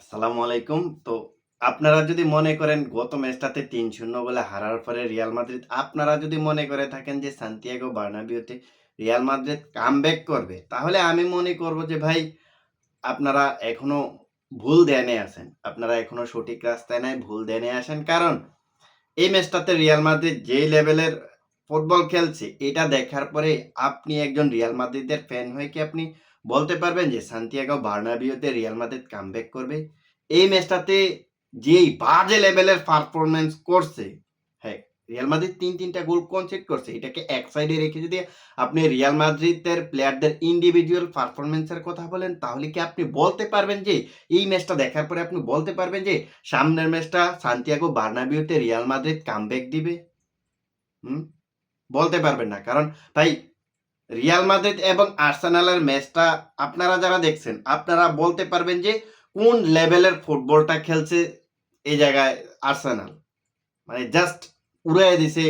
আসসালামু আলাইকুম। তো আপনারা যদি মনে করেন গত ম্যাচটাতে ৩-০ গোলে হারার পরে রিয়াল মাদ্রিদ আপনারা যদি মনে করে থাকেন যে সান্তিয়াগো বার্নাবিউতে রিয়াল মাদ্রিদ কামব্যাক করবে, তাহলে আমি মনে করব যে ভাই আপনারা এখনও ভুল ধ্যানে আছেন। আপনারা এখনও সঠিক রাস্তায় নাই, ভুল ধ্যানে আসেন কারণ এই ম্যাচটাতে রিয়াল মাদ্রিদ যেই লেভেলের ফুটবল খেলছে, এটা দেখার পরে আপনি একজন রিয়াল মাদ্রিদের ফ্যান হয়ে কি আপনি বলতে পারবেন যে সান্তিয়াগো বার্নাবিউতে রিয়াল মাদ্রিদ কামব্যাক করবে? এই ম্যাচটাতে যেই বাজে লেভেলের পারফরম্যান্স করছে, হ্যাঁ, রিয়াল মাদ্রিদ ৩-৩ টা গোল কনসিড করছে। এটাকে এক সাইডে রেখে যদি আপনি রিয়াল মাদ্রিদের প্লেয়ারদের ইন্ডিভিজুয়াল পারফরম্যান্স এর কথা বলেন, তাহলে কি আপনি বলতে পারবেন যে এই ম্যাচটা দেখার পরে আপনি বলতে পারবেন যে সামনের ম্যাচটা সান্তিয়াগো বার্নাবিউতে রিয়াল মাদ্রিদ কামব্যাক দিবে? হুম? বলতে পারবেন না। কারণ ভাই রিয়াল মাদ্রিদ এবং আর্সেনালের ম্যাচটা আপনারা যারা দেখছেন, আপনারা বলতে পারবেন যে কোন লেভেলের ফুটবলটা খেলছে এই জায়গায় আর্সেনাল। মানে জাস্ট উড়াইয়া দিছে।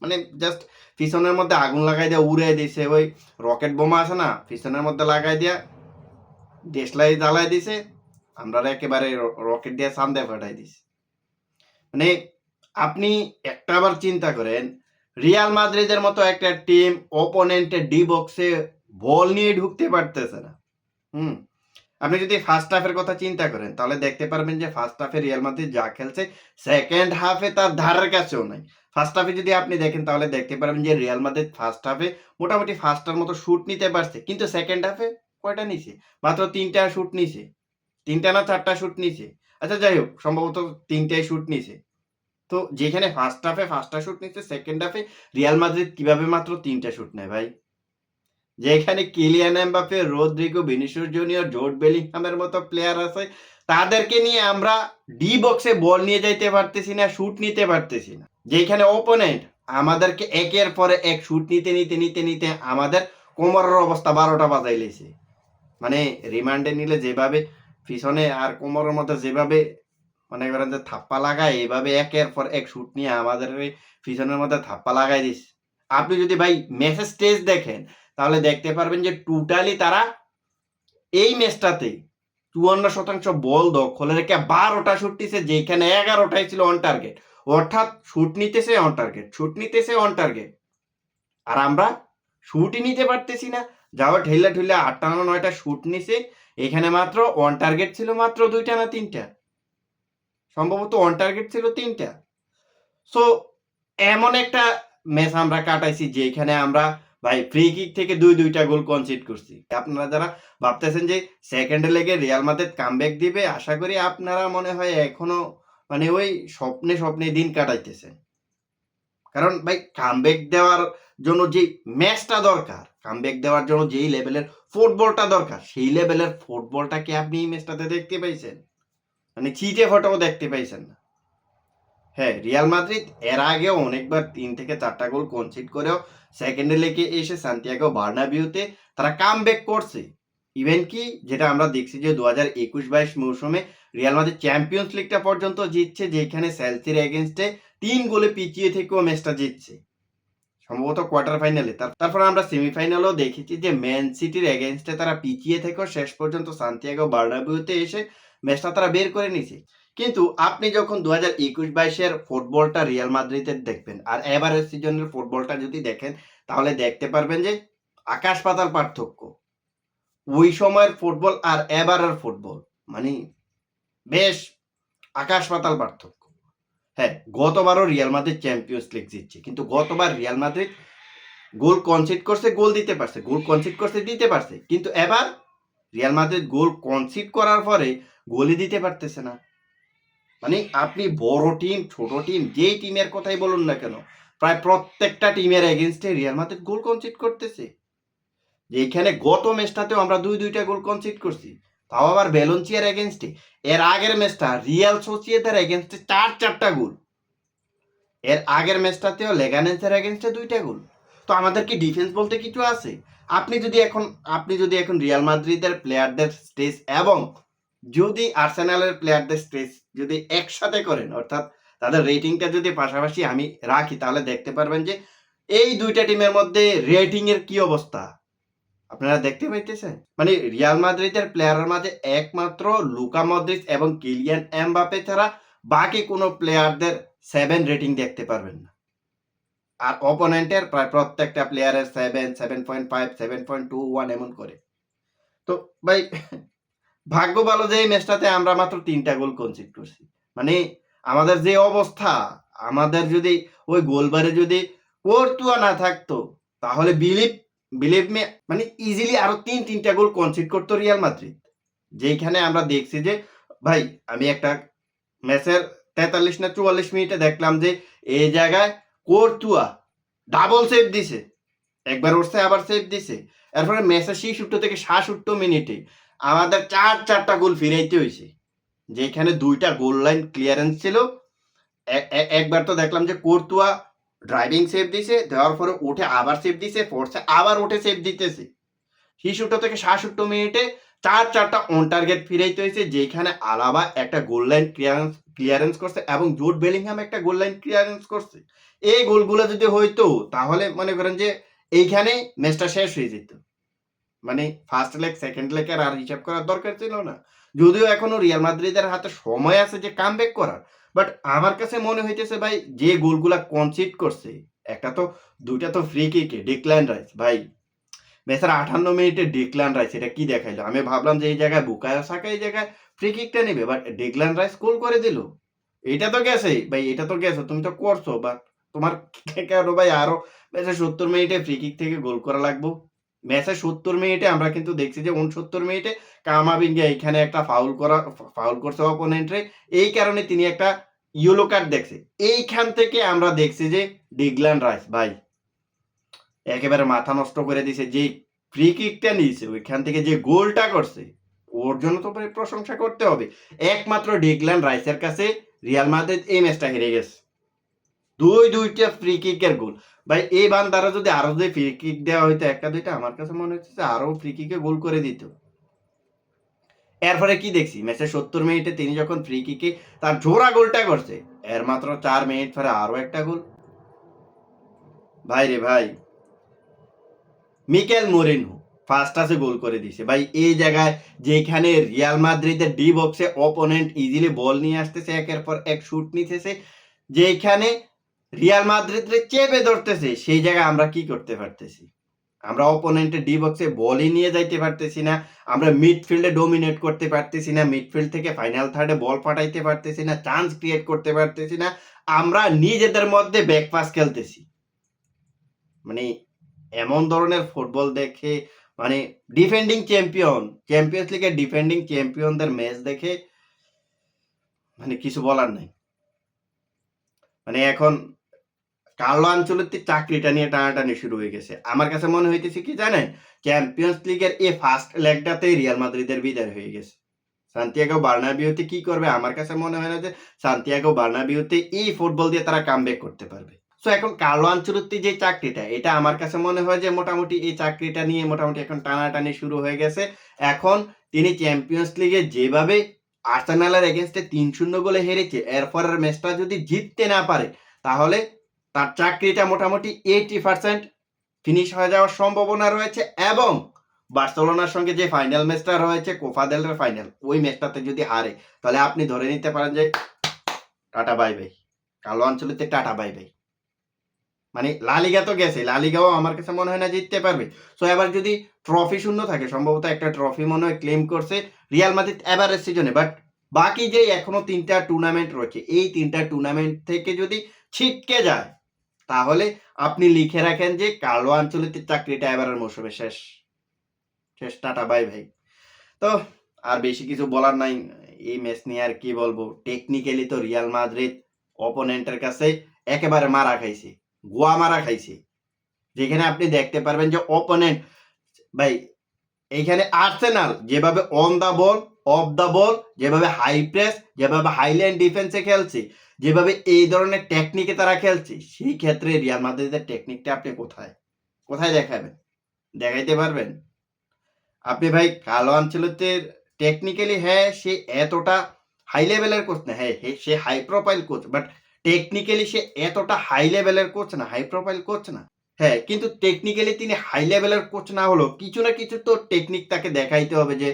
মানে জাস্ট পিছনের মধ্যে আগুন লাগাই দিয়া উড়াইয়া দিছে। ওই রকেট বোমা আছে না? পিছনের মধ্যে লাগাই দিয়া দেশলাই জ্বালাই দিছে। আমরারে একেবারে রকেট দিয়ে চাঁদে পাঠায় দিছে। মানে আপনি একটা আবার চিন্তা করেন, রিয়াল মাদ্রিদের মতো একটা টিম অপোনেন্টের ডি বক্সে বল নিয়ে ঢুকতে পারতেছে না। হুম? আপনি যদি ফার্স্ট হাফের কথা চিন্তা করেন, তাহলে দেখতে পারবেন যে ফার্স্ট হাফে রিয়াল মাদ্রিদ যা খেলছে, সেকেন্ড হাফে তার ধারের কাছেও নাই। ফার্স্ট হাফে যদি আপনি দেখেন তাহলে দেখতে পারবেন যে রিয়াল মাদ্রিদ ফার্স্ট হাফে মোটামুটি ফার্স্টটার মতো শুট নিতে পারছে। কিন্তু সেকেন্ড হাফে কয়টা নিছে? মাত্র ৩ টা শুট নিছে। ৩ টা না ৪ টা শুট নিছে। আচ্ছা যাই হোক সম্ভবত ৩ টাই শুট নিছে। তো যেখানে ফার্স্ট হাফে ৫ টা শুট নিছে, সেকেন্ড হাফে রিয়াল মাদ্রিদ কীভাবে মাত্র ৩ টা শুট নেয় ভাই? যেখানে Kylian Mbappe, Rodrygo, Vinicius Junior, Jude বেলিংহামের মতো প্লেয়ার আছে, তাদেরকে নিয়ে আমরা ডি বক্সে বল নিয়ে যাইতে পারতেছি না, শুট নিতে পারতেছি না। যেখানে অপোনেন্ট আমাদেরকে একের পরে এক শুট নিতে, নিতে, নিতে, নিতে আমাদের কোমরের অবস্থা ১২ টা বাজায় লাইছে। মানে রিমান্ডে নিলে যেভাবে পিছনে আর কোমরের মধ্যে যেভাবে মনে যে থাপ্পা লাগায়, এভাবে একের পর এক শুট নিয়ে আমাদের পিছনের মধ্যে থাপ্পা লাগাই দিছে। আপনি যদি ভাই ম্যাচের স্টেজ দেখেন, তাহলে দেখতে পারবেন যে টোটালি তারা এই ম্যাচটাতে ৫৪% বল দখলে রেখে ১২ টা শুট নিছে, যেখানে ১১ টাই ছিল অন টার্গেট। অর্থাৎ শুট নিতেছে অন টার্গেট, শুট নিতেছে অন টার্গেট। আর আমরা শুটই নিতে পারতেছি না। যাও ঠেইলা, ঠেইলা ৮ টা না ৯ টা শুট নিছে। এখানে মাত্র অন টার্গেট ছিল মাত্র দুইটা না ৩ টা। সম্ভবত অন টার্গেট ছিল তিনটা সো এমন একটা ম্যাচ আমরা কাটাইছি যেখানে আমরা ভাই ফ্রি কিক থেকে দুই দুইটা গোল কনসিড করছি। আপনারা যারা ভাবতেছেন যে সেকেন্ড লেগে রিয়াল মাদ্রিদ কামব্যাক দিবে, আশা করি আপনারা মনে হয় এখনও মানে ওই স্বপ্নে, স্বপ্নে দিন কাটাইতেছেন। কারণ ভাই কামব্যাক দেওয়ার জন্য যে ম্যাচটা দরকার, কামব্যাক দেওয়ার জন্য যেই লেভেলের ফুটবলটা দরকার, সেই লেভেলের ফুটবলটা কি আপনি এই ম্যাচটাতে দেখতে পাইছেন? মানে ছিটে ফোটাও দেখতে পাইছেন না। হ্যাঁ, রিয়াল মাদ্রিদ এর আগেও অনেকবার তিন থেকে চারটা গোল কনসিড করেও সেকেন্ডে লেগে এসে সান্তিয়াগো বার্নাবিউতে তারা কামব্যাক করছে। ইভেন কি যেটা আমরা দেখছি যে ২০২১-২২ মৌসুমে রিয়াল মাদ্রিদ চ্যাম্পিয়ন্স লিগটা পর্যন্ত জিতছে, যেখানে চেলসির এগেইনস্টে ৩ গোলে পিছিয়ে থেকেও ম্যাচটা জিতছে। সম্ভবত কোয়ার্টার ফাইনালে। তার তারপর আমরা সেমিফাইনালেও দেখেছি যে ম্যান সিটির এগেইনস্টে তারা পিছিয়ে থেকেও শেষ পর্যন্ত সান্তিয়াগো বার্নাবিউতে এসে ম্যাচটা তারা বের করে নিছে। কিন্তু আপনি যখন দু হাজার একুশ বাইশের ফুটবলটা রিয়াল মাদ্রিদের দেখবেন, আর এবারের সিজনের ফুটবলটা যদি দেখেন, তাহলে দেখতে পারবেন যে আকাশ পাতাল পার্থক্য। ওই সময়ের ফুটবল আর এবারের ফুটবল মানে বেশ আকাশ পাতাল পার্থক্য। হ্যাঁ, গতবারও রিয়াল মাদ্রিদ চ্যাম্পিয়ন্স লিগ জিতছে। কিন্তু গতবার রিয়াল মাদ্রিদ গোল কনসিড করছে, গোল দিতে পারছে। গোল কনসিড করছে, দিতে পারছে। কিন্তু এবার রিয়াল মাদ্রিদ গোল কনসিড করার পরে গোলই দিতে পারতেছে না। মানে আপনি বড় টিম, ছোট টিম যেই টিমের কথাই বলুন না কেন, প্রায় প্রত্যেকটা টিমের এগেইনস্টে রিয়াল মাদ্রিদ গোল কনসিড করতেছে। যেখানে গত ম্যাচটাতেও আমরা দুই দুইটা গোল কনসিড করছি। তাও আবার ভ্যালেন্সিয়ার এগেইনস্টে। এর আগের ম্যাচটা রিয়াল সোসিয়েদার এগেইনস্টে ৪-৪ টা গোল। এর আগের ম্যাচটাতেও লেগানেসের এগেইনস্টে ২ টা গোল। তো আমাদের কি ডিফেন্স বলতে কিছু আছে? আপনি যদি এখন আপনি যদি এখন রিয়াল মাদ্রিদের প্লেয়ারদের স্টেজ এবং যদি আর্সেনালের প্লেয়ারদের স্টেজ যদি একসাথে করেন, অর্থাৎ তাদের রেটিংটা যদি পাশাপাশি আমি রাখি, তাহলে দেখতে পারবেন যে এই দুইটা টিমের মধ্যে রেটিং এর কি অবস্থা? আপনারা দেখতে পাইতেছেন? মানে রিয়াল মাদ্রিদের প্লেয়ারের মাঝে একমাত্র লুকা মদ্রিচ এবং কিলিয়ান এমবাপে ছাড়া বাকি কোনো প্লেয়ারদের সেভেন রেটিং দেখতে পারবেন না। আর অপোনেন্টের প্রায় প্রত্যেকটা প্লেয়ারের seven seven point five seven point two one এমন করে। তো ভাই ভাগ্য ভালো যে এই ম্যাচটাতে আমরা মাত্র তিনটা গোল কনসিড করছি। মানে আমাদের যে অবস্থা, আমাদের যদি ওই গোলবারে যদি কোর্তুয়া না থাকতো, তাহলে বিলিভ বিলিভ মে মানে ইজিলি আরও তিন, তিনটা গোল কনসিড করতো রিয়াল মাদ্রিদ যেখানে আমরা দেখছি যে, ভাই, আমি একটা ম্যাচের তেতাল্লিশ না চুয়াল্লিশ মিনিটে দেখলাম যে এই জায়গায় কোর্তুয়া ডাবল সেভ দিছে। একবার উঠছে আবার সেভ দিছে। এরপরে ম্যাচের সেই সুট্টো থেকে সাতষট্টি মিনিটে আমাদের চার চারটা গোল ফিরাইতে হয়েছে। যেখানে দুইটা গোল লাইন ক্লিয়ারেন্স ছিল। একবার তো দেখলাম যে কোর্তুয়া ড্রাইভিং সেভ দিছে, দেওয়ার পরে উঠে আবার সেভ দিছে ফোর্সে আবার উঠে সেভ দিতেছে। শিশুটা থেকে সাতষট্টি মিনিটে চার চারটা অন টার্গেট ফিরাইতে হয়েছে, যেখানে আলাবা একটা গোল লাইন ক্লিয়ারেন্স ক্লিয়ারেন্স করছে এবং জোট বেলিংহাম একটা গোল লাইন ক্লিয়ারেন্স করছে। এই গোলগুলো যদি হইতো, তাহলে মনে করেন যে এইখানে ম্যাচটা শেষ হয়ে যেত। মানে ফার্স্ট লেগ সেকেন্ড লেগের আর হিসাব করার দরকার ছিল না। যদিও এখনও রিয়াল মাদ্রিদের হাতে সময় আছে যে কাম ব্যাক করার বাট আমার কাছে মনে হইতেছে ভাই, যে গোলগুলা কনসিড করছে, একটা তো, দুইটা তো ফ্রি কিকে ডিক্লাইন রাইস ভাই ম্যাচের আঠান্ন মিনিটে ডিক্লান রাইস এটা কি দেখাইলো? আমি ভাবলাম যে এই জায়গায় বুকায় সাকা এই জায়গায় ফ্রি কিকটা নেবে বাট ডিক্লান রাইস গোল করে দিল। এটা তো গেছে, ভাই, এটা তো গেছে, তুমি তো করছ বাট তোমার কেন ভাই আরও ম্যাচে সত্তর মিনিটে ফ্রি কিক থেকে গোল করা লাগবো? ম্যাচে সত্তর মিনিটে আমরা কিন্তু দেখছি যে উনসত্তর মিনিটে কামাবিঙ্গা এখানে একটা ফাউল করা ফাউল করছে অপোনেন্টরে এই কারণে তিনি একটা ইয়েলো কার্ড দেখছে। এইখান থেকে আমরা দেখছি যে ডিগলান রাইস, ভাই, একেবারে মাথা নষ্ট করে দিছে। যে ফ্রি কিকটা নিয়েছে, ওইখান থেকে যে গোলটা করছে, ওর জন্য তো প্রশংসা করতে হবে। একমাত্র ডিগলান রাইসের কাছে রিয়াল মাদ্রিদ এই ম্যাচটা হেরে গেছে। দুই দুইটা ফ্রি কিকের গোল ভাই, এই বান্দারা যদি আরও যদি ফ্রি কিক দেওয়া হইতো, একটা দুইটা, আমার কাছে মনে হচ্ছে আরও ফ্রি কিকে গোল করে দিত। এরপরে কি দেখছি? ম্যাচের সত্তর মিনিটে তিনি যখন ফ্রি কিকে তার জোড়া গোলটা করছে, এর মাত্র চার মিনিট পরে আরও একটা গোল ভাই রে ভাই, মিকেল মোরিনো ফার্স্ট হাসে গোল করে দিছে। ভাই, এই জায়গায় যেখানে রিয়াল মাদ্রিদের ডি বক্সে অপোনেন্ট ইজিলি বল নিয়ে আসতেছে, একের পর এক শুট নিতেছে, যেখানে রিয়াল মাদ্রিদরে চেপে ধরতেছে, সেই জায়গায় আমরা কি করতে পারতেছি? আমরা অপোনেন্টের ডি বক্সে বলই নিয়ে যাইতে পারতেছি না, আমরা মিডফিল্ডে ডোমিনেট করতে পারতেছি না মিডফিল্ড থেকে ফাইনাল থার্ডে বল পাঠাইতে পারতেছি না চান্স ক্রিয়েট করতে পারতেছি না, আমরা নিজেদের মধ্যে ব্যাকপাস খেলতেছি। মানে এমন ধরনের ফুটবল দেখে মানে ডিফেন্ডিং চ্যাম্পিয়ন চ্যাম্পিয়ন্স লিগের ডিফেন্ডিং চ্যাম্পিয়নদের ম্যাচ দেখে মানে কিছু বলার নাই। মানে এখন কার্লো আঞ্চলিক চাকরিটা নিয়ে টানাটানি শুরু হয়ে গেছে। আমার কাছে মনে হইতেছে কি জানেন? চ্যাম্পিয়ন্স লিগের এই ফার্স্ট লেগটাতে রিয়াল মাদ্রিদের বিদায় হয়ে গেছে। সান্তিয়াগো বার্নাবিউতে কি করবে? আমার কাছে মনে হয় না যে সান্তিয়াগো বার্নাবিউতে এই ফুটবল দিয়ে তারা কামব্যাক করতে পারবে। সো এখন কার্লো আঞ্চলত্তি যে চাকরিটা, এটা আমার কাছে মনে হয় যে মোটামুটি এই চাকরিটা নিয়ে মোটামুটি এখন টানাটানি শুরু হয়ে গেছে। এখন তিনি চ্যাম্পিয়ন্স লিগে যেভাবে আর্সেনালের এগেনস্টে তিন শূন্য গোলে হেরেছে, এরপরের ম্যাচটা যদি জিততে না পারে, তাহলে তার চাকরিটা মোটামুটি এইটি পার্সেন্ট ফিনিশ হয়ে যাওয়ার সম্ভাবনা রয়েছে এবং বার্সেলোনার সঙ্গে যে ফাইনাল ম্যাচটা রয়েছে কোফা দেলের ফাইনাল ওই ম্যাচটাতে যদি হারে, তাহলে আপনি ধরে নিতে পারেন যে টাটা বাই বাই কালো অঞ্চলেতে টাটা বাই বাই মানে লালিগা তো গেছে লালিগাও আমার কাছে মনে হয় না জিততে পারবে। সো এবার যদি ট্রফি শূন্য থাকে, সম্ভবত একটা ট্রফি মনে হয় ক্লেম করছে রিয়াল মাদ্রিদ এবারের সিজনে বাট বাকি যে এখনও তিনটা টুর্নামেন্ট রয়েছে, এই তিনটা টুর্নামেন্ট থেকে যদি ছিটকে যায় তাহলে আপনি লিখে রাখেন যে কালো আঞ্চলিক চাকরিটা এবারের মৌসুমে শেষ। শেষ, টাটা, বাই, ভাই। তো আর বেশি কিছু বলার নাই। এই ম্যাচ নিয়ে আর কি বলব? টেকনিক্যালি তো রিয়াল মাদ্রিদ অপোনেন্টের কাছে একেবারে মারা খাইছে। গোয়া মারা খাইছে। যেখানে আপনি দেখতে পারবেন যে অপোনেন্ট ভাই, এইখানে আর্সেনাল যেভাবে on the ball of the বল যেভাবে হাই প্রেস যেভাবে হাইল্যান্ড ডিফেন্সে খেলছে যেভাবে এই ধরনের টেকনিকে তারা খেলছে সেই ক্ষেত্রে রিয়াল মাদ্রিদের টেকনিকটা আপনি কোথায়? কোথায় দেখাবেন? দেখাইতে পারবেন? আপনি ভাই কালো আঞ্চলতের টেকনিক্যালি হ্যাঁ সে এতটা হাই লেভেলের কোচ না হ্যাঁ সে high profile coach but technically সে এতটা হাই লেভেলের কোচ না হাই প্রোফাইল কোচ না। হ্যাঁ, কিন্তু টেকনিক্যালি তিনি হাই লেভেলের কোচ না হলেও কিছু না কিছু তো টেকনিক তাকে দেখাইতে হবে যে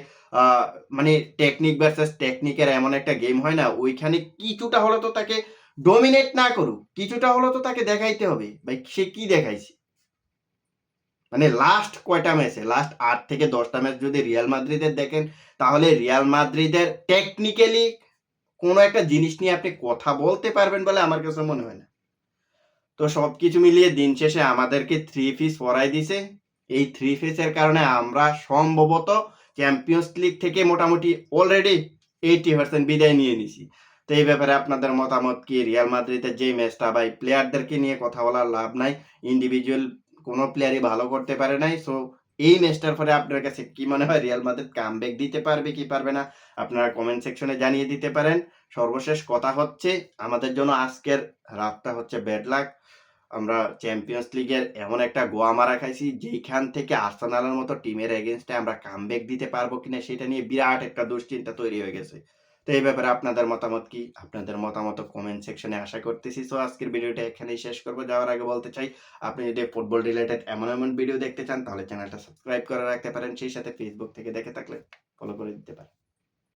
মানে টেকনিক ভার্সাস টেকনিকের এমন একটা গেম হয় না? ওইখানে কিছুটা হলেও তো তাকে ডমিনেট না করুক, কিছুটা হলেও তো তাকে দেখাইতে হবে। ভাই সে কি দেখাইছে? মানে লাস্ট কয়টা ম্যাচে? লাস্ট আট থেকে দশটা ম্যাচ যদি রিয়াল মাদ্রিদের দেখেন, তাহলে রিয়াল মাদ্রিদের টেকনিক্যালি কোন একটা জিনিস নিয়ে আপনি কথা বলতে পারবেন বলে আমার কাছে মনে হয় না। তো সব কিছু মিলিয়ে দিন শেষে আমাদেরকে থ্রি পিস পড়াই দিছে। এই 3 পিসের কারণে আমরা সম্ভবত চ্যাম্পিয়ন্স লিগ থেকে মোটামুটি অলরেডি 80% বিদায় নিয়ে নিছি। তো এই ব্যাপারে আপনাদের মতামত কি? রিয়াল মাদ্রিদের যেই ম্যাচটা ভাই প্লেয়ারদেরকে নিয়ে কথা বলার লাভ নাই। ইন্ডিভিজুয়াল কোনো প্লেয়ারই ভালো করতে পারে নাই। সো এই ম্যাচটার পরে আপনার কাছে কি মনে হয় রিয়াল মাদ্রিদ কামব্যাক দিতে পারবে কি পারবে না? আপনারা কমেন্ট সেকশনে জানিয়ে দিতে পারেন। সর্বশেষ কথা হচ্ছে, আমাদের জন্য আজকের রাতটা হচ্ছে ব্যাড লাক। আমরা চ্যাম্পিয়ন্স লিগের এমন একটা গোয়া মারা খাইছি যেইখান থেকে আর্সেনালের মতো টিমের এগেইনস্টে আমরা কামব্যাক দিতে পারব কিনা সেটা নিয়ে বিরাট একটা দুশ্চিন্তা তৈরি হয়ে গেছে। তো এই ব্যাপারে আপনাদের মতামত কি? আপনাদের মতামত কমেন্ট সেকশনে আশা করতেছি। সো আজকের ভিডিওটা এখানেই শেষ করব যাওয়ার আগে বলতে চাই আপনি যদি ফুটবল রিলেটেড এমন, এমন ভিডিও দেখতে চান তাহলে চ্যানেলটা সাবস্ক্রাইব করে রাখতে পারেন। সেই সাথে ফেসবুক থেকে দেখে থাকলে ফলো করে দিতে পারেন।